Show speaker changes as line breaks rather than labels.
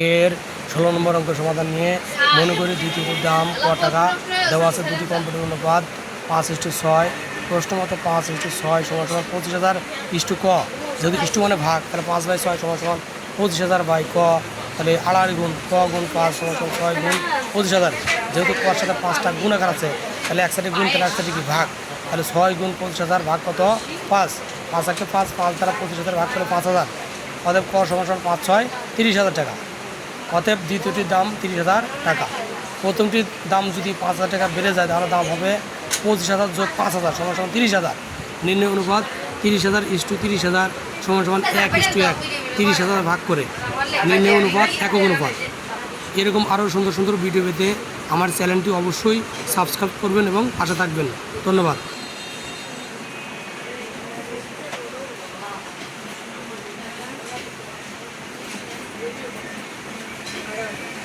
এর ষোলো নম্বর অঙ্ক সমাধান নিয়ে মনে করি দ্বিতীয়টির দাম ক টাকা দেওয়া আছে দুটি কম্পিউটার অনুপাত পাঁচ ইস্টু ছয়, প্রশ্ন মতো পাঁচ ইস্টু ছয় সমান সমান পঁচিশ হাজার ইস্টু ক। যদি ইস্টু মানে ভাগ, তাহলে পাঁচ বাই ছয় সমান সমান পঁচিশ হাজার বাই ক, তাহলে আড়াই গুণ ক গুণ পাঁচ সমান সমান ছয় গুণ পঁচিশ হাজার। যেহেতু কর সাথে পাঁচটা গুণ আকার আছে, তাহলে এক সাইডে গুণ, তাহলে এক সাইডে কি ভাগ? তাহলে ছয় গুণ পঁচিশ হাজার ভাগ কত? পাঁচ। পাঁচ একে পাঁচ পাঁচ দ্বারা পঁচিশ হাজার ভাগ করে পাঁচ হাজার। অতএব ক সমান সমান পাঁচ, ছয়, তিরিশ হাজার টাকা। অতএব দ্বিতীয়টির দাম তিরিশ হাজার টাকা। প্রথমটির দাম যদি পাঁচ হাজার টাকা বেড়ে যায়, তাহলে দাম হবে পঁচিশ হাজার যোগ পাঁচ হাজার সমান সমান তিরিশ হাজার। নির্ণয় অনুপাত তিরিশ হাজার ইস্টু তিরিশ হাজার সমান সমান এক ইস্টু এক, তিরিশ হাজার ভাগ করে। নির্ণয় অনুপাত একক অনুপাত। এরকম আরও সুন্দর সুন্দর ভিডিও পেতে আমার চ্যানেলটি অবশ্যই সাবস্ক্রাইব করবেন এবং পাশে থাকবেন। ধন্যবাদ। Thank you.